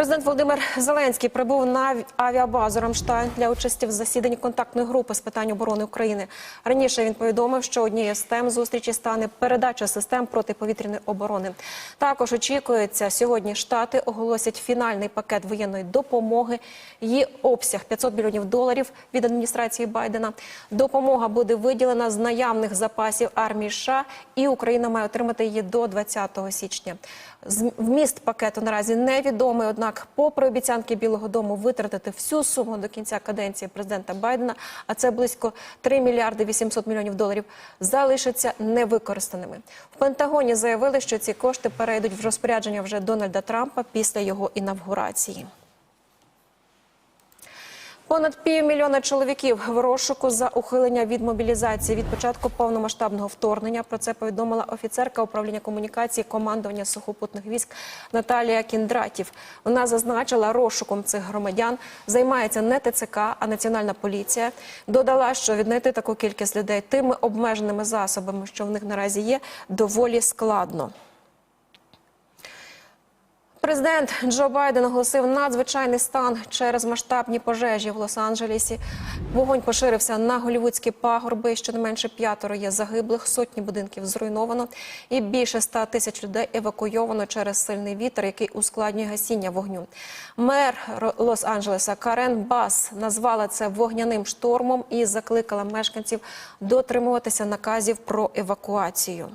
Президент Володимир Зеленський прибув на авіабазу Рамштайн для участі в засіданні контактної групи з питань оборони України. Раніше він повідомив, що однією з тем зустрічі стане передача систем протиповітряної оборони. Також очікується, сьогодні штати оголосять фінальний пакет воєнної допомоги. Її обсяг 500 мільйонів доларів від адміністрації Байдена. Допомога буде виділена з наявних запасів армії США, і Україна має отримати її до 20 січня. Вміст пакету наразі невідомий. Однак, попри обіцянки Білого Дому витратити всю суму до кінця каденції президента Байдена, а це близько 3 мільярди 800 мільйонів доларів, залишаться невикористаними. В Пентагоні заявили, що ці кошти перейдуть в розпорядження вже Дональда Трампа після його інавгурації. Понад півмільйона чоловіків в розшуку за ухилення від мобілізації від початку повномасштабного вторгнення. Про це повідомила офіцерка управління комунікації командування сухопутних військ Наталія Кіндратів. Вона зазначила, розшуком цих громадян займається не ТЦК, а Національна поліція. Додала, що віднайти таку кількість людей тими обмеженими засобами, що в них наразі є, доволі складно. Президент Джо Байден оголосив надзвичайний стан через масштабні пожежі в Лос-Анджелесі. Вогонь поширився на голівудські пагорби. Щонайменше п'ятеро є загиблих, сотні будинків зруйновано, і більше ста тисяч людей евакуйовано через сильний вітер, який ускладнює гасіння вогню. Мер Лос-Анджелеса Карен Бас назвала це вогняним штормом і закликала мешканців дотримуватися наказів про евакуацію.